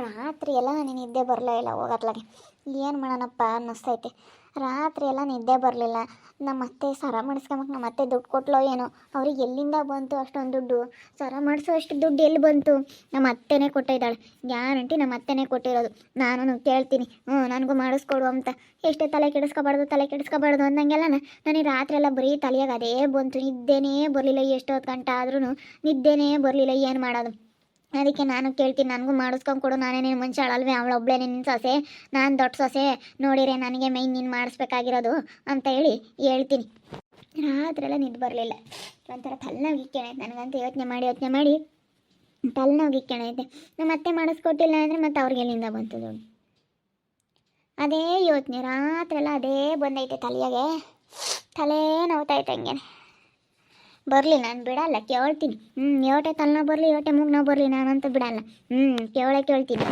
ರಾತ್ರಿ ಎಲ್ಲ ನನಗೆ ನಿದ್ದೆ ಬರಲೇ ಇಲ್ಲ ಹೋಗತ್ಲಾಗೆ ಏನು ಮಾಡೋಣಪ್ಪ ಅನ್ನಿಸ್ತೈತೆ. ರಾತ್ರಿ ಎಲ್ಲ ನಿದ್ದೆ ಬರಲಿಲ್ಲ. ನಮ್ಮ ಅತ್ತೆ ಸರ ಮಾಡಿಸ್ಕೊಂಬಕ್ಕೆ ನಮ್ಮ ಅತ್ತೆ ದುಡ್ಡು ಕೊಟ್ಲೋ ಏನೋ. ಅವ್ರಿಗೆ ಎಲ್ಲಿಂದ ಬಂತು ಅಷ್ಟೊಂದು ದುಡ್ಡು? ಸರ ಮಾಡಿಸೋ ಅಷ್ಟು ದುಡ್ಡು ಎಲ್ಲಿ ಬಂತು? ನಮ್ಮ ಅತ್ತೆನೇ ಕೊಟ್ಟಿದ್ದಾಳೆ. ಗ್ಯಾರಂಟಿ ನಮ್ಮ ಅತ್ತೆನೇ ಕೊಟ್ಟಿರೋದು. ನಾನು ಕೇಳ್ತೀನಿ. ಹ್ಞೂ ನನಗೂ ಮಾಡಿಸ್ಕೊಡು ಅಂತ. ಎಷ್ಟೇ ತಲೆ ಕೆಡಿಸ್ಕೋಬಾರ್ದು, ತಲೆ ಕೆಡಿಸ್ಕೊಬಾರ್ದು ಅಂದಂಗೆಲ್ಲ ನನಗೆ ರಾತ್ರಿ ಎಲ್ಲ ಬರೀ ತಲೆಯಾಗ ಅದೇ ಬಂತು. ನಿದ್ದೆನೇ ಬರಲಿಲ್ಲ ಎಷ್ಟೊತ್ತು ಗಂಟೆ ಆದ್ರೂ ನಿದ್ದೆನೇ ಬರಲಿಲ್ಲ ಏನು ಮಾಡೋದು? ಅದಕ್ಕೆ ನಾನು ಕೇಳ್ತೀನಿ, ನನಗೂ ಮಾಡಿಸ್ಕೊಂಡು ಕೊಡು. ನಾನೇನೇನು ಮುಂಚೆ ಅಳಲ್ವೇ ಅವಳೊಬ್ಳೇ ನಿನ್ನ ಸೊಸೆ. ನಾನು ದೊಡ್ಡ ಸೊಸೆ. ನೋಡಿರೆ ನನಗೆ ಮೈನ್ ನೀನು ಮಾಡಿಸ್ಬೇಕಾಗಿರೋದು ಅಂತ ಹೇಳಿ ಹೇಳ್ತೀನಿ. ರಾತ್ರೆಲ್ಲ ನಿದ್ದು ಬರಲಿಲ್ಲ. ಒಂಥರ ತಲೆನೋವಿಕ್ಕೇನೆ ನನಗಂತ ಯೋಚನೆ ಮಾಡಿ ಯೋಚನೆ ಮಾಡಿ ತಲೆನೋವಿಕ್ಕೇನೆ ಐತೆ ನಮ್ಮ ಅತ್ತೆ ಮಾಡಿಸ್ಕೊಟ್ಟಿಲ್ಲ ಅಂದರೆ ಮತ್ತೆ ಅವ್ರಿಗೆ ಎಲ್ಲಿಂದ ಬಂತು ಅದೇ ಯೋಚನೆ. ರಾತ್ರೆಲ್ಲ ಅದೇ ಬಂದೈತೆ ತಲೆಯಾಗೆ. ತಲೆ ನೋವ್ತೈತೆ ಹಂಗೇನೆ. ಬರಲಿ, ನಾನು ಬಿಡಲ್ಲ, ಕೇಳ್ತೀನಿ. ಹ್ಞೂ ಯೋಟೆ ತಲೆನೋವು ಬರಲಿ ಯೋಟೆ ಮುಗ್ನ ಬರಲಿ, ನಾನಂತೂ ಬಿಡಲ್ಲ. ಹ್ಞೂ ಕೇಳೇ ಕೇಳ್ತೀನಿ.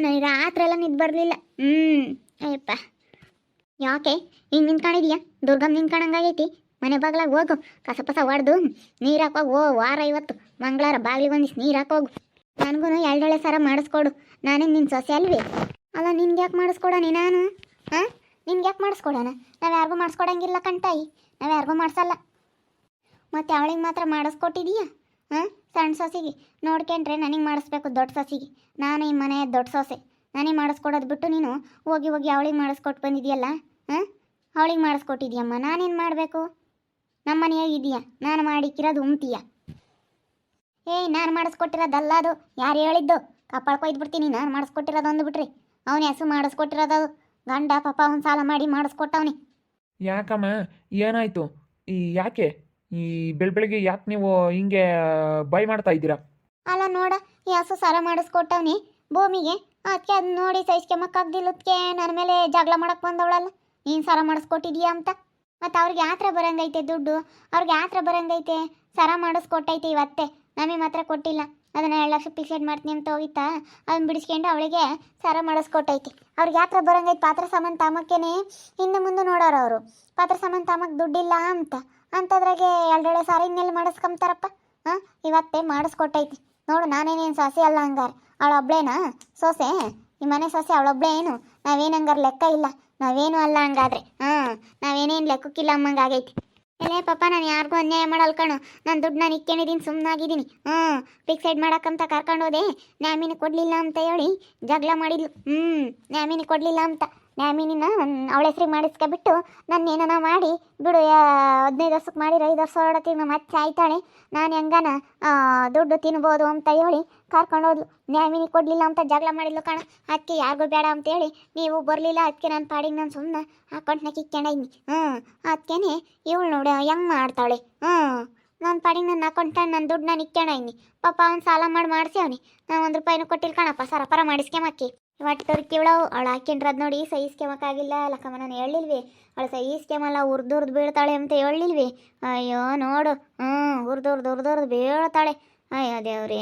ನನಗೆ ರಾತ್ರಿ ಎಲ್ಲ ನಿದ್ದು ಬರಲಿಲ್ಲ. ಹ್ಞೂ ಅಯ್ಯಪ್ಪ. ಯಾಕೆ, ಹಿಂಗೆ ನಿಂತ್ಕೊಂಡಿದ್ಯಾ? ದುರ್ಗಮ್ಮ ನಿಂತ್ಕೊಂಡಂಗಾಗೈತಿ. ಮನೆ ಬಾಗ್ಲಾಗ ಹೋಗು, ಕಸ ಪಸ ಹೊಡೆದು ನೀರು ಹಾಕೋಗಿ ಓ ವಾರ ಇವತ್ತು ಮಂಗಳವಾರ ಬಾಗಿಲಿಗೆ ಒಂದಿಷ್ಟು ನೀರು ಹಾಕೋಗು ನನಗೂ ಎರಡೆಳೆ ಸರ ಮಾಡಿಸ್ಕೊಡು. ನಾನೇನು ನಿನ್ನ ಸೊಸೆ ಅಲ್ವಿ? ಅಲ್ಲ ನಿನ್ಗೆ ಯಾಕೆ ಮಾಡಿಸ್ಕೊಡೋಣ ನಾನು? ಹಾಂ? ನಿನ್ಗೆ ಯಾಕೆ ಮಾಡಿಸ್ಕೊಡೋಣ? ನಾವು ಯಾರಿಗೂ ಮಾಡಿಸ್ಕೊಡಂಗಿಲ್ಲ ಕಣ್ತಾಯಿ ನಾವು ಯಾರಿಗೂ ಮಾಡಿಸಲ್ಲ. ಮತ್ತು ಅವಳಿಗೆ ಮಾತ್ರ ಮಾಡಿಸ್ಕೊಟ್ಟಿದೀಯಾ? ಹಾಂ? ಸಣ್ಣ ಸೊಸೆಗೆ. ನೋಡ್ಕೊಂಡ್ರೆ ನನಗೆ ಮಾಡಿಸ್ಬೇಕು ದೊಡ್ಡ ಸೊಸೆಗೆ. ನಾನು ಈ ಮನೆಯ ದೊಡ್ಡ ಸೊಸೆ. ನನಗೆ ಮಾಡಿಸ್ಕೊಡೋದು ಬಿಟ್ಟು ನೀನು ಹೋಗಿ ಹೋಗಿ ಅವಳಿಗೆ ಮಾಡಿಸ್ಕೊಟ್ಟು ಬಂದಿದೆಯಲ್ಲ? ಹಾಂ? ಅವಳಿಗೆ ಮಾಡಿಸ್ಕೊಟ್ಟಿದ್ಯಮ್ಮ. ನಾನೇನು ಮಾಡಬೇಕು? ನಮ್ಮ ಮನೆಯಾಗ ಇದೆಯಾ? ನಾನು ಮಾಡಿಕ್ಕಿರೋದು ಉಮ್ತೀಯ ಏಯ್ ನಾನು ಮಾಡಿಸ್ಕೊಟ್ಟಿರೋದಲ್ಲ ಅದು. ಯಾರು ಹೇಳಿದ್ದು? ಕಪ್ಪಾಳ ಕೊಯ್ದು ಬಿಡ್ತೀನಿ. ನಾನು ಮಾಡಿಸ್ಕೊಟ್ಟಿರೋದು ಅಂದ್ಬಿಟ್ರಿ ಅವನ ಹೆಸರು ಮಾಡಿಸ್ಕೊಟ್ಟಿರೋದು ಗಂಡ ಪಾಪ ಅವ್ನು ಸಾಲ ಮಾಡಿ ಮಾಡಿಸ್ಕೊಟ್ಟವನಿ. ಯಾಕಮ್ಮ? ಏನಾಯ್ತು? ಈ ಯಾಕೆ? ಈ ಬೆಳ್ ಬೆಳಿಗ್ಗೆ ಯಾಕೆ ನೀವು ಹಿಂಗೆ ಬೈ ಮಾಡ್ತಾ ಇದ್ದೀರಾ? ಅಲ್ಲ ನೋಡ ಈ ಹಸು ಸಾಲ ಮಾಡಿಸ್ಕೊಟ್ಟವ್ನಿ. ಭೂಮಿಗೆ. ಅದಕ್ಕೆ ಅದು ನೋಡಿ ಸಹಿಸ್ಕೊಂಬಕ್ಕಾಗ್ದಿಲ್ಲದಕ್ಕೆ ನನ್ನ ಮೇಲೆ ಜಗಳ ಮಾಡಕ್ಕೆ ಬಂದವಳಲ್ಲ. ನೀನು ಸಾಲ ಮಾಡಿಸ್ಕೊಟ್ಟಿದ್ಯಾ ಅಂತ. ಮತ್ತು ಅವ್ರಿಗೆ ಯಾತ್ರ ಬರಂಗೈತೆ ದುಡ್ಡು? ಅವ್ರಿಗೆ ಯಾತ್ರ ಬರಂಗೈತೆ? ಸರ ಮಾಡಿಸ್ಕೊಟ್ಟೈತೆ ಇವತ್ತೆ. ನಮಗೆ ಮಾತ್ರ ಕೊಟ್ಟಿಲ್ಲ. ಅದನ್ನ ಎರಡು ಲಕ್ಷ ಫಿಕ್ಸೆಡ್ ಮಾಡ್ತೀನಿ ಅಂತ ಹೋಗಿತ್ತಾ? ಅದನ್ನ ಬಿಡಿಸ್ಕೊಂಡು ಅವಳಿಗೆ ಸರ ಮಾಡಿಸ್ಕೊಟ್ಟೈತಿ. ಅವ್ರಿಗೆ ಯಾತ್ರ ಬರಂಗೈತೆ ಪಾತ್ರ ಸಾಮಾನು ತಾಮಕ್ಕೇನೆ ಹಿಂದೆ ಮುಂದೆ ನೋಡೋರು ಅವರು. ಪಾತ್ರ ಸಾಮಾನು ತಾಮಕ್ಕೆ ದುಡ್ಡಿಲ್ಲ ಅಂತ. ಅಂತದ್ರಾಗೆ ಎರಡೆರಡು ಸಾರಿ ಇನ್ನೆಲ್ಲಿ ಮಾಡಿಸ್ಕೊಂತಾರಪ್ಪ ಹಾಂ? ಇವತ್ತೇ ಮಾಡಿಸ್ಕೊಟ್ಟೈತಿ. ನೋಡು, ನಾನೇನೇನು ಸೊಸೆ ಅಲ್ಲ ಹಂಗಾರೆ. ಅವಳೊಬ್ಳೇನಾ ಸೊಸೆ? ಈ ಮನೆ ಸೊಸೆ ಅವಳೊಬ್ಳೇ ಏನು? ನಾವೇನು ಹಂಗಾರೆ ಲೆಕ್ಕ ಇಲ್ಲ. ನಾವೇನು ಅಲ್ಲ ಹಂಗಾದ್ರೆ. ಹಾಂ? ನಾವೇನೇನು ಲೆಕ್ಕಕ್ಕಿಲ್ಲ ಅಮ್ಮಂಗಾಗೈತಿ. ಎಲ್ಲೇ ಪಾಪ, ನಾನು ಯಾರಿಗೂ ಅನ್ಯಾಯ ಮಾಡಲ್ ಕಣು. ನಾನು ದುಡ್ಡು ನಾನು ಇಕ್ಕೊಂಡಿದ್ದೀನಿ ಸುಮ್ಮನಾಗಿದ್ದೀನಿ ಹ್ಞೂ ಫಿಕ್ಸೈಡ್ ಮಾಡೋಕ್ಕಂತ ಕರ್ಕೊಂಡು ಹೋದೆ. ನ್ಯಾಮಿನಿ ಕೊಡಲಿಲ್ಲ ಅಂತ ಹೇಳಿ ಜಗಳ ಮಾಡಿದ್ಲು. ಹ್ಞೂ ನ್ಯಾಮಿನಿ ಕೊಡಲಿಲ್ಲ ಅಂತ. ನ್ಯಾಮಿನಿನ ಅವಳ ಹೆಸ್ರಿಗೆ ಮಾಡಿಸ್ಕೊಬಿಟ್ಟು ನಾನು ಏನನ ಮಾಡಿ, ಬಿಡು ಹದಿನೈದು ವರ್ಷಕ್ಕೆ ಮಾಡಿರೋ, ಐದು ವರ್ಷ ಹೊರಡತ್ತೀವಿ ನಮ್ಮ ಅತ್ತೆ ಆಯ್ತಾಳೆ. ನಾನು ಹೆಂಗನ ದುಡ್ಡು ತಿನ್ಬೋದು ಅಂತ ಹೇಳಿ ಕರ್ಕೊಂಡು ಹೋದ್ಲು. ನ್ಯಾಮಿನಿ ಕೊಡಲಿಲ್ಲ ಅಂತ ಜಗಳ ಮಾಡಿದ್ಲು ಕಣ. ಅದಕ್ಕೆ ಯಾರಿಗೂ ಬೇಡ ಅಂತ ಹೇಳಿ ನೀವು ಬರಲಿಲ್ಲ ಅದಕ್ಕೆ ನಾನು ಪಾಡಿಗೆ ನಾನು ಸುಮ್ಮನೆ ಅಕೌಂಟ್ನಾಗ ಇಕ್ಕೊಂಡೈನಿ ಹ್ಞೂ ಅದಕ್ಕೇನೆ ಇವಳು ನೋಡಿ, ಹೆಂಗೆ ಮಾಡ್ತಾಳೆ. ಹ್ಞೂ ನನ್ನ ಪಾಡಿಗೆ ನನ್ನ ಅಕೌಂಟ್ ನನ್ನ ದುಡ್ಡು ನಾನು ಇಕ್ಕೊಂಡೈನಿ ಪಾಪ ಅವ್ನು ಸಾಲ ಮಾಡಿ ಮಾಡಿಸ್ಯಾವನಿ ನಾನು ಒಂದು ರೂಪಾಯಿನೂ ಕೊಟ್ಟಿಲ್ಲ ಕಣಪ್ಪ ಸರಪರ ಮಾಡಿಸ್ಕೊಂಬಕ್ಕಿ ಒಟ್ಟವ್ರು ಕಿವಳವು ಅವಳು ಹಾಕ್ಕೊಂಡ್ರದ್ ನೋಡಿ ಸಹಿಸ್ಕೊಂಬಕ್ಕಾಗಿಲ್ಲ ಲಕ್ಕಮ್ಮ ನಾನು ಹೇಳಿಲ್ವಿ ಅವಳು ಸಹಿಸ್ಕೊಂಬಲ್ಲ ಉರ್ದು ಉರ್ದು ಬೀಳ್ತಾಳೆ ಅಂತ ಹೇಳಿಲ್ವಿ ಅಯ್ಯೋ, ನೋಡು. ಹ್ಞೂ ಉರ್ದು ಉರ್ದು ಉರ್ದು ಉರ್ದು ಬೀಳ್ತಾಳೆ. ಅಯ್ಯೋ, ದೇವ್ರೇ.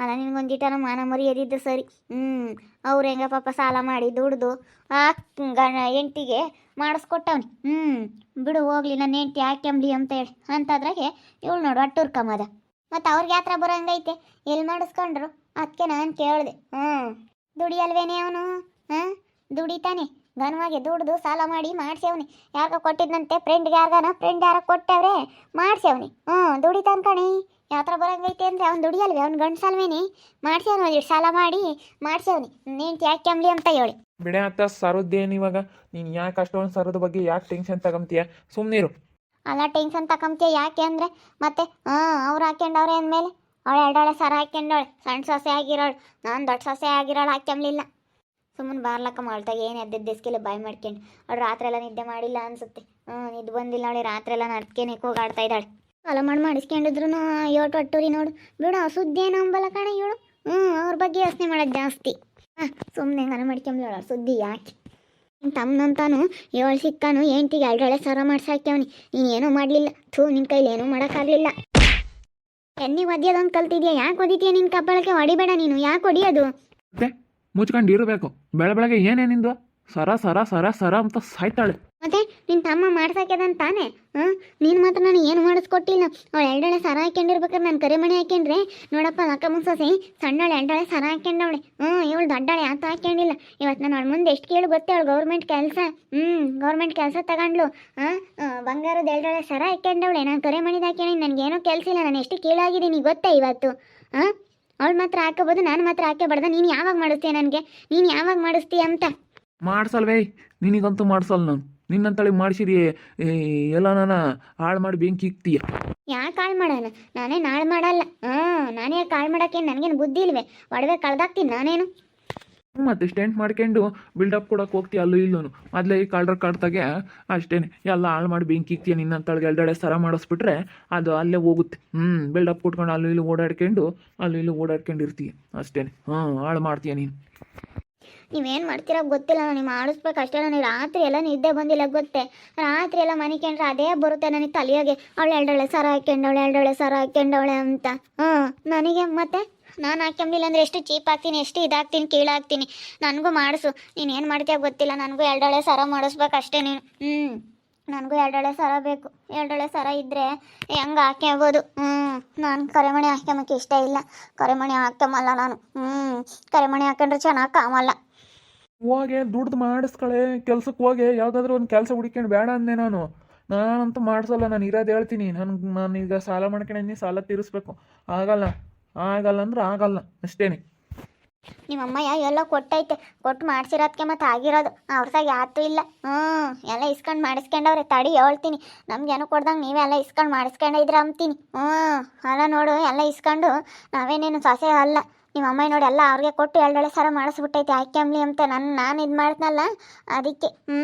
ಅಲ್ಲ ನಿನ್ಗೊಂದಿಟ್ಟನ ಮಾನ ಮರ್ಯಾದಿದ್ದು ಸರಿ. ಹ್ಞೂ ಅವ್ರು ಹೆಂಗ ಪಾಪ ಸಾಲ ಮಾಡಿ ದುಡ್ದು, ಆ ಗಣ ಎಂಟಿಗೆ ಮಾಡಿಸ್ಕೊಟ್ಟವ್ನಿ. ಹ್ಞೂ ಬಿಡು, ಹೋಗ್ಲಿ ನನ್ನ ಎಂಟಿ ಹಾಕ್ಯಂಬ್ಲಿ ಅಂತ ಹೇಳಿ. ಅಂತದ್ರಾಗೆ ಇವಳು ನೋಡು ಅಟ್ಟೂರ್ಕಮ್ಮದ ಮತ್ತು ಅವ್ರಿಗೆ ಯಾತ್ರ ಬರೋಂಗೈತೆ ಎಲ್ಲಿ ಮಾಡಿಸ್ಕೊಂಡ್ರು? ಅದಕ್ಕೆ ನಾನು ಕೇಳಿದೆ. ಹ್ಞೂ ದುಡಿಯಲ್ವೇನೆ ಅವನು? ಹಾಂ? ದುಡಿತಾನೆ. ಘನವಾಗಿ ದುಡ್ದು ಸಾಲ ಮಾಡಿ ಮಾಡ್ಸ್ಯಾವ್ನಿ. ಯಾರಿಗ ಕೊಟ್ಟಿದ್ದಂತೆ ಫ್ರೆಂಡ್ಗೆ ಯಾರ್ಗಾನ? ಫ್ರೆಂಡ್ ಯಾರ ಕೊಟ್ಟವ್ರೆ. ಮಾಡ್ಸ್ಯಾವ್ನಿ. ಹ್ಞೂ ದುಡಿತಾನೆ ಕಣಿ. ಯಾತ್ರ ಬರಂಗೈತೆ ಅಂದರೆ ಅವ್ನು ದುಡಿಯಲ್ವೇ ಅವ್ನು ಗಂಡಸಲ್ವೇನಿ. ಮಾಡ್ಸ್ಯಾವ್ನಿ ಒಂದಿಷ್ಟು ಸಾಲ ಮಾಡಿ ಮಾಡ್ಸ್ಯಾವ್ನಿ. ನೀನು ಯಾಕೆಂಬ್ಲಿ ಅಂತ ಹೇಳಿ. ಬಿಡೆ ಅತ್ತ ಸರದ್ದೇನು ಇವಾಗ? ನೀನು ಯಾಕೆ ಅಷ್ಟೊಂದು ಸರದ ಬಗ್ಗೆ ಯಾಕೆ ಟೆನ್ಷನ್ ತಗೊಂತೀಯ ಸುಮ್ಮನಿರು ಅಲ್ಲ ಟೆನ್ಷನ್ ತಗೊಂತೀಯ ಯಾಕೆ ಅಂದರೆ ಮತ್ತೆ ಹಾಂ ಅವ್ರು ಹಾಕ್ಯಂಡವ್ರೆ ಅಂದಮೇಲೆ. ಅವಳು ಎರಡಳೆ ಸರ ಹಾಕ್ಯಂಡವಳು, ಸಣ್ಣ ಸೊಸೆ ಆಗಿರೋಳು, ನಾನು ದೊಡ್ಡ ಸೊಸೆ ಆಗಿರೋಳು ಹಾಕ್ಯಂಬಲಿಲ್ಲ. ಸುಮ್ಮನೆ ಬಾರ್ಲಕ್ಕ ಮಾಡ್ತಾಗ ಏನು ಎದ್ದಿದ್ದು ದಿಸ್ಕಿಲ್ಲ ಬಾಯ್ ಮಾಡ್ಕೊಂಡು, ಅವಳು ರಾತ್ರಿ ಎಲ್ಲ ನಿದ್ದೆ ಮಾಡಿಲ್ಲ ಅನ್ಸುತ್ತೆ. ಹ್ಞೂ ನಿದ್ದೆ ಬಂದಿಲ್ಲ ಅವಳು ರಾತ್ರಿ ಎಲ್ಲ ನಡ್ಕೇನೆ ಹೋಗಾಡ್ತಾ ಇದ್ದಾಳೆ. ಅಲ ಮಾಡಿ ಮಾಡಿಸ್ಕೊಂಡಿದ್ರು ಏಟು ರೀ ನೋಡು. ಬಿಡು, ಸುದ್ದಿ ಏನು ಅಂಬಲ್ಲ ಕಣ ಇವಳು. ಹ್ಞೂ ಅವ್ರ ಬಗ್ಗೆ ಯೋಚನೆ ಮಾಡೋದು ಜಾಸ್ತಿ. ಹಾಂ ಸುಮ್ಮನೆ ಹೆಂಗನ ಮಾಡ್ಕೊಂಬ್ಲವಳ ಸುದ್ದಿ ಯಾಕೆ? ತಮ್ಮನಂತಾನು ಏಳು ಸಿಕ್ಕಾನು ಹೆಂಡ್ತಿಗೆ ಎರಡೊಳೆ ಸರ ಮಾಡಿಸಾಕ್ಯವನಿ ನೀನು ಏನೂ ಮಾಡಲಿಲ್ಲ. ಥೂ ನಿನ್ನ ಕೈಲಿ ಏನೂ ಮಾಡೋಕ್ಕಾಗಲಿಲ್ಲ. ಎಣ್ಣೆ ಒದ್ಯೋದೊಂದು ಕಲ್ತಿದ್ಯಾ? ಯಾಕೆ ಒದಿತೀಯ ನಿನ್ ಕಬ್ಬಳಕ್ಕೆ? ಹೊಡಿಬೇಡ ನೀನು. ಯಾಕೆ ಹೊಡಿಯೋದು? ಮತ್ತೆ ಮುಚ್ಕೊಂಡು ಬೆಳ ಬೆಳಗ್ಗೆ ಏನೇನಿಂದು ಸರ ಸರ ಸರ ಸರ ಅಂತ ಸಾಯ್ತಾಳೆ. ಮತ್ತೆ ನಿನ್ನ ತಮ್ಮ ಮಾಡ್ಸಾಕ್ಯದನ್ ತಾನೇ? ಹಾಂ ನೀನು ಮಾತ್ರ ನಾನು ಏನು ಮಾಡಿಸ್ಕೊಟ್ಟಿಲ್ಲ ಅವಳು ಎಳ್ಳೆ ಸರ ಹಾಕ್ಯಂಡಿರ್ಬೇಕಾದ್ರೆ ನಾನು ಕರಿಮಣಿ ಹಾಕ್ಯಂಡ್ರೆ ನೋಡಪ್ಪ, ಅಕ್ಕ ಮುನ್ಸೋಸಿ ಸಣ್ಣಳೆ ಎರಡಳೆ ಸರ ಹಾಕ್ಯಂಡವಳೆ. ಹ್ಞೂ, ಇವಳು ದೊಡ್ಡಳೆ ಯಾತ ಹಾಕ್ಯಂಡಿಲ್ಲ. ಇವತ್ತು ನಾನು ಅವಳ ಮುಂದೆ ಎಷ್ಟು ಕೇಳು ಗೊತ್ತೇ, ಅವಳು ಗೌರ್ಮೆಂಟ್ ಕೆಲಸ. ಹ್ಞೂ, ಗೌರ್ಮೆಂಟ್ ಕೆಲಸ ತಗೊಂಡ್ಲು ಹಾಂ ಬಂಗಾರದ ಎರಡಳೆ ಸರ ಹಾಕ್ಯಂಡವಳೆ. ನಾನು ಕರಿಮಣಿದ ಹಾಕ್ಯಂಡಿ ನನಗೇನೋ ಕೆಲಸ ಇಲ್ಲ, ನಾನು ಎಷ್ಟು ಕೀಳಾಗಿದ್ದೀನಿ ಗೊತ್ತಾ ಇವತ್ತು? ಹಾಂ ಅವಳು ಮಾತ್ರ ಹಾಕೋಬೋದು ನಾನು ಮಾತ್ರ ಹಾಕೋಬಾರ್ದ ನೀನು ಯಾವಾಗ ಮಾಡಿಸ್ತೀಯ ನನಗೆ? ನೀನು ಯಾವಾಗ ಮಾಡಿಸ್ತೀಯ ಅಂತ? ಮಾಡ್ಸಲ್ವೇ, ನಿನಗಂತೂ ಮಾಡ್ಸಲ್ ನಾನು. ನಿನ್ನಂತಳಿ ಮಾಡಿಸಿರಿ ಎಲ್ಲ ನಾನು ಹಾಳು ಮಾಡಿ ಬೆಂಕಿ ಇಕ್ತೀಯ. ಯಾಕೆ ಕಾಳು ಮಾಡಲ್ಲ? ನಾನೇ ನಾಳೆ ಮಾಡಲ್ಲ. ಹಾಂ ನಾನೇ ಕಾಳು ಮಾಡೋಕ್ಕೆ ನನಗೇನು ಬುದ್ಧಿ ಇಲ್ವೇ? ಒಡವೆ ಕಳ್ದಾಕ್ತೀನಿ ನಾನೇನು? ಮತ್ತೆ ಸ್ಟೆಂಟ್ ಮಾಡ್ಕೊಂಡು ಬಿಲ್ಡಪ್ ಕೊಡಕ್ಕೆ ಹೋಗ್ತೀಯ ಅಲ್ಲೂ ಇಲ್ಲೂ ಮೊದಲೇ ಈ ಕಳ್ರ ಕಡ್ತಾಗೆ ಅಷ್ಟೇನೆ ಎಲ್ಲ ಹಾಳು ಮಾಡಿ ಬೆಂಕಿ ಇಕ್ತೀಯ ನಿನ್ನಂತಳಿಗೆ ಎರಡೆರಡೆ ಸರ ಮಾಡಿಸ್ಬಿಟ್ರೆ ಅದು ಅಲ್ಲೇ ಹೋಗುತ್ತೆ. ಹ್ಞೂ ಬಿಲ್ಡಪ್ ಕೊಟ್ಕೊಂಡು ಅಲ್ಲೂ ಇಲ್ಲೂ ಓಡಾಡ್ಕೊಂಡು ಅಲ್ಲೂ ಇಲ್ಲೂ ಓಡಾಡ್ಕೊಂಡಿರ್ತೀಯ. ಅಷ್ಟೇ ಹಾಂ ಹಾಳು ಮಾಡ್ತೀಯ ನೀನು. ನೀವೇನು ಮಾಡ್ತೀರಾ ಗೊತ್ತಿಲ್ಲ ನನಗೆ ಮಾಡಿಸ್ಬೇಕು ಅಷ್ಟೇ. ನನಗೆ ರಾತ್ರಿ ಎಲ್ಲ ನಿದ್ದೆ ಬಂದಿಲ್ಲ ಗೊತ್ತೇ. ರಾತ್ರಿ ಎಲ್ಲ ಮನೆ ಕಂಡ್ರೆ ಅದೇ ಬರುತ್ತೆ ನನಗೆ ತಲೆಯಾಗೆ. ಅವಳು ಎರಡೊಳೆ ಸರ ಹಾಕ್ಯಂಡವಳೆ ಎರಡೊಳೆ ಸರ ಹಾಕ್ಯಂಡವಳೆ ಅಂತ. ಹ್ಞೂ ನನಗೆ ಮತ್ತೆ? ನಾನು ಹಾಕ್ಯಂಬಿಲ್ಲ ಅಂದರೆ ಎಷ್ಟು ಚೀಪ್ ಆಗ್ತೀನಿ, ಎಷ್ಟು ಇದಾಗ್ತೀನಿ, ಕೀಳಾಗ್ತೀನಿ. ನನಗೂ ಮಾಡಿಸು. ನೀನು ಏನು ಮಾಡ್ತೀಯ ಗೊತ್ತಿಲ್ಲ, ನನಗೂ ಎರಡೊಳೆ ಸರ ಮಾಡಿಸ್ಬೇಕು ಅಷ್ಟೇ ನೀನು. ಹ್ಞೂ ನನಗೂ ಎರಡೊಳೆ ಸರ ಬೇಕು. ಎರಡೊಳೆ ಸರ ಇದ್ದರೆ ಹೆಂಗೆ ಹಾಕ್ಯಬೋದು ಹ್ಞೂ ನಾನು ಕರೆಮಣಿ ಹಾಕ್ಯಮಕ್ಕೆ ಇಷ್ಟ ಇಲ್ಲ. ಕರೆಮಣಿ ಹಾಕ್ಯಮಲ್ಲ ನಾನು. ಹ್ಞೂ ಕರೆಮಣಿ ಹಾಕೊಂಡ್ರೆ ಚೆನ್ನಾಗಿ ಕಾಮಲ್ಲ ಹೋಗಿ, ದುಡ್ದು ಮಾಡಿಸ್ಕಳೆ. ಕೆಲ್ಸಕ್ಕೆ ಹೋಗಿ. ಯಾವುದಾದ್ರೂ ಒಂದು ಕೆಲಸ ಹುಡ್ಕೊಂಡು ಬೇಡ ಅಂದೆ ನಾನು. ನಾನಂತೂ ಮಾಡಿಸಲ್ಲ. ನಾನು ಇರೋದು ಹೇಳ್ತೀನಿ. ನನಗೆ ಈಗ ಸಾಲ ಮಾಡ್ಕೊಂಡು ಸಾಲ ತೀರಿಸ್ಬೇಕು. ಆಗಲ್ಲ. ಆಗಲ್ಲ ಅಂದ್ರೆ ಆಗಲ್ಲ. ಅಷ್ಟೇನೆ. ನಿಮ್ಮಮ್ಮಯ್ಯ ಎಲ್ಲ ಕೊಟ್ಟೈತೆ. ಕೊಟ್ಟು ಮಾಡ್ಸಿರೋದಕ್ಕೆ ಮತ್ತೆ ಆಗಿರೋದು. ಅವ್ರದಾಗ ಯಾತು ಇಲ್ಲ. ಹ್ಞೂ ಎಲ್ಲ ಇಸ್ಕೊಂಡು ಮಾಡಿಸ್ಕೊಂಡವ್ರೆ. ತಡಿ ಹೇಳ್ತೀನಿ. ನಮ್ಗೇನು ಕೊಡ್ದಂಗೆ ನೀವೇ ಎಲ್ಲ ಇಸ್ಕೊಂಡು ಮಾಡಿಸ್ಕೊಂಡಿದ್ರೆ ಅಂತೀನಿ ಹ್ಞೂ ಅಲ್ಲ ನೋಡು, ಎಲ್ಲ ಇಸ್ಕೊಂಡು ನಾವೇನೇನು ಸೊಸೆ ಅಲ್ಲ. ನಿಮ್ಮ ಅಮ್ಮ ನೋಡಿ ಎಲ್ಲ ಅವ್ರಿಗೆ ಕೊಟ್ಟು ಎರಡೊಳೆ ಸರ ಮಾಡಿಸ್ಬಿಟ್ಟೈತೆ ಆಯ್ಕೆಂಬ್ಲಿ ಅಂತ ನಾನು ನಾನು ಇದು ಮಾಡ್ತನಲ್ಲ ಅದಕ್ಕೆ. ಹ್ಞೂ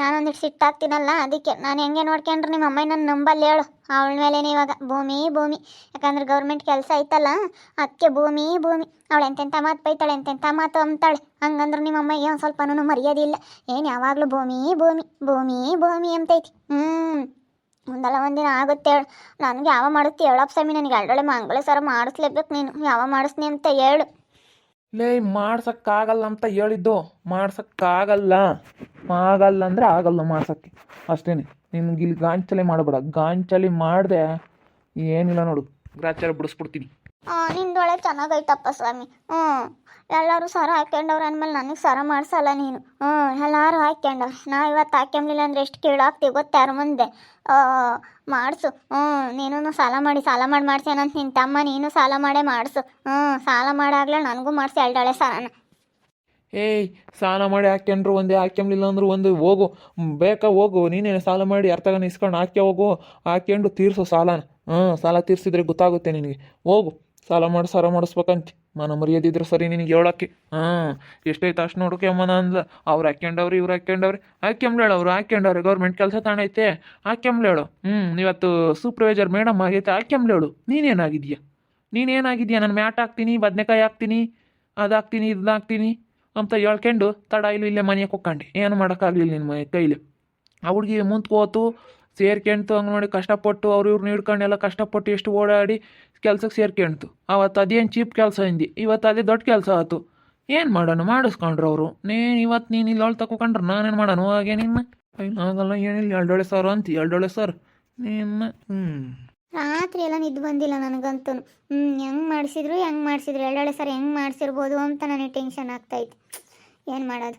ನಾನೊಂದಿಟ್ಟು ಸಿಟ್ಟಾಗ್ತೀನಲ್ಲ, ಅದಕ್ಕೆ. ನಾನು ಹೆಂಗೆ ನೋಡ್ಕೊಂಡ್ರೆ ನಿಮ್ಮ ಅಮ್ಮ ನನ್ನ ನಂಬಲ್ಲಿ ಹೇಳು. ಅವಳ ಮೇಲೇನೆ ಇವಾಗ ಭೂಮಿ ಭೂಮಿ. ಯಾಕಂದ್ರೆ ಗೌರ್ಮೆಂಟ್ ಕೆಲಸ ಐತಲ್ಲ, ಅದಕ್ಕೆ ಭೂಮಿ ಭೂಮಿ. ಅವಳು ಎಂತೆಂಥ ಮಾತು ಬೈತಾಳೆ ಎಂತೆಂಥ ಮಾತು ಅಂತಾಳೆ ಹಂಗಂದ್ರೆ ನಿಮ್ಮ ಅಮ್ಮಗೆ ಒಂದು ಸ್ವಲ್ಪನೂ ಮರ್ಯಾದಿಲ್ಲ ಏನು ಯಾವಾಗಲೂ ಭೂಮಿ ಭೂಮಿ ಭೂಮಿ ಭೂಮಿ ಅಂತೈತಿ. ಹ್ಞೂ ಒಂದಲ್ಲ ಒಂದಿನ ಆಗುತ್ತೆ ಹೇಳು. ನನಗೆ ಯಾವ ಮಾಡುತ್ತಿ ಹೇಳಪ್ಪ ಸ್ವಾಮಿ, ನನಗೆ ಎರಡೊಳೆ ಮಂಗಳ ಸರ ಮಾಡಿಸ್ಲೇಬೇಕು ನೀನು. ಯಾವ ಮಾಡಿಸ್ನಿ ಅಂತ ಹೇಳು. ಲೇ, ಮಾಡ್ಸಕ್ಕಾಗಲ್ಲ ಅಂತ ಹೇಳಿದ್ದು. ಮಾಡ್ಸಕ್ಕಾಗಲ್ಲ. ಆಗಲ್ಲ ಅಂದರೆ ಆಗಲ್ಲ ಮಾಡ್ಸಕ್ಕೆ. ಅಷ್ಟೇನೆ. ನಿನ್ಗೆ ಇಲ್ಲಿ ಗಾಂಚಲಿ ಮಾಡಬೇಡ. ಗಾಂಚಲಿ ಮಾಡಿದೆ ಏನಿಲ್ಲ ನೋಡು. ಗ್ರಾಚಾರ ಬಿಡಿಸ್ಬಿಡ್ತೀನಿ. ನಿಂದೊಳೆ ಚೆನ್ನಾಗೈತಪ್ಪ ಸ್ವಾಮಿ. ಹ್ಞೂ. ಎಲ್ಲರೂ ಸರ ಹಾಕ್ಯಂಡವ್ರು ಅಂದಮೇಲೆ ನನಗೆ ಸರ ಮಾಡಿಸಲ್ಲ ನೀನು. ಹ್ಞೂ, ಎಲ್ಲರೂ ಹಾಕ್ಯಂಡವ್ರು. ನಾ ಇವತ್ತು ಹಾಕ್ಯಂಬ್ಲಿಲ್ಲ ಅಂದ್ರೆ ಎಷ್ಟು ಕೀಳಾಗ್ತೀವಿ ಗೊತ್ತಾರ ಮುಂದೆ. ಮಾಡಿಸು. ಹ್ಞೂ ನೀನು ಸಾಲ ಮಾಡಿ ಸಾಲ ಮಾಡಿ ಮಾಡ್ಸೇನಂತ ನಿನ್ನ ತಮ್ಮ ನೀನು ಸಾಲ ಮಾಡೇ ಮಾಡಿಸು. ಹ್ಞೂ, ಸಾಲ ಮಾಡಾಗ್ಲ ನನಗೂ ಮಾಡಿಸಿ ಎರಡೊಳೆ ಸಾಲನ. ಏಯ್, ಸಾಲ ಮಾಡಿ ಹಾಕ್ಯಂಡ್ರು ಒಂದೇ, ಹಾಕ್ಯಂಬಲಿಲ್ಲ ಅಂದ್ರು ಒಂದು, ಹೋಗು. ಬೇಕಾ ಹೋಗು, ನೀನೇನು ಸಾಲ ಮಾಡಿ ಅರ್ಥಗನ ಇಸ್ಕೊಂಡು ಹಾಕ್ಯ ಹೋಗು. ಹಾಕ್ಯಂಡು ತೀರ್ಸು ಸಾಲನ. ಹ್ಞೂ, ಸಾಲ ತೀರ್ಸಿದ್ರೆ ಗೊತ್ತಾಗುತ್ತೆ ನಿನಗೆ. ಹೋಗು. ಸಾಲ ಮಾಡಿ, ಸಾಲ ಮಾಡಿಸ್ಬೇಕಂತ. ಮನ ಮರ್ಯಾದಿದ್ರೆ ಸರಿ ನಿನಗೆ ಹೇಳೋಕ್ಕೆ. ಹಾಂ, ಎಷ್ಟೈತೆ ಅಷ್ಟು ನೋಡ್ಕೊಂಬನ ಅಂದ್ಲ. ಅವ್ರು ಹಾಕ್ಯಂಡವ್ರು, ಇವ್ರು ಹಾಕ್ಯಂಡವ್ರಿ. ಹಾಕ್ಯಂಬ್ಲೇಳು ಅವ್ರು, ಹಾಕ್ಯಂಡವ್ರಿ. ಗೌರ್ಮೆಂಟ್ ಕೆಲಸ ತಾಣೈತೆ. ಹಾಕ್ಯಂಬ್ಲೇಳು. ಹ್ಞೂ ಇವತ್ತು ಸೂಪರ್ವೈಸರ್ ಮೇಡಮ್ ಆಗೈತೆ. ಹಾಕ್ಯಂಬ್ಲೇಳು, ನೀನೇನಾಗಿದ್ಯಾ? ನೀನೇನಾಗಿದ್ಯಾ? ನಾನು ಮ್ಯಾಟ್ ಹಾಕ್ತೀನಿ, ಬದನೆಕಾಯಿ ಹಾಕ್ತೀನಿ ಅದು ಹಾಕ್ತೀನಿ ಇದನ್ನ ಹಾಕ್ತೀನಿ ಅಂತ ಹೇಳ್ಕೊಂಡು ತಡ, ಇಲ್ಲಿ ಇಲ್ಲೇ ಮನೆಗೆ ಕೊಕ್ಕಂಡೆ. ಏನು ಮಾಡೋಕ್ಕಾಗಲಿಲ್ಲ ನಿನ್ನ ಮನೆ ಕೈಲಿ. ಆ ಹುಡುಗಿ ಮುಂದ್ಕೋತು ಸೇರ್ಕೊಂತು ಹಂಗೆ ನೋಡಿ ಕಷ್ಟಪಟ್ಟು ಅವ್ರು ಇವ್ರನ್ನ ಹಿಡ್ಕೊಂಡು ಎಲ್ಲ ಕಷ್ಟಪಟ್ಟು ಎಷ್ಟು ಓಡಾಡಿ ಕೆಲ್ಸಕ್ಕೆ ಸೇರ್ಕೊಂತು ಅವತ್ತು ಅದೇನು ಚೀಪ್ ಕೆಲಸ ಹಿಂದಿ, ಇವತ್ತು ಅದೇ ದೊಡ್ಡ ಕೆಲಸ ಆಯ್ತು ಏನು ಮಾಡೋಣ ಮಾಡಿಸ್ಕೊಂಡ್ರು ಅವರು. ನೀನು ಇವತ್ತು ನೀನು ಇಲ್ಲಿ ಅವಳು ತಕೊಂಡ್ರೆ ನಾನೇನು ಮಾಡೋಣ ಹಾಗೆ ನಿನ್ನ. ಆಗಲ್ಲ, ಏನಿಲ್ಲ ಎರಡೊಳೆ ಸರ್ ಅಂತ ಎರಡೊಳೆ ಸರ್. ನಿನ್ನ. ಹ್ಞೂ ರಾತ್ರಿ ಎಲ್ಲ ನಿದ್ದು ಬಂದಿಲ್ಲ ನನಗಂತೂ. ಹ್ಞೂ ಹೆಂಗೆ ಮಾಡಿಸಿದ್ರು ಹೆಂಗೆ ಮಾಡಿಸಿದ್ರು? ಎರಡೊಳೆ ಸರ್ ಹೆಂಗೆ ಮಾಡಿಸಿರ್ಬೋದು ಅಂತ ನನಗೆ ಟೆನ್ಷನ್ ಆಗ್ತಾಯಿತ್ತು ಏನು ಮಾಡೋದು?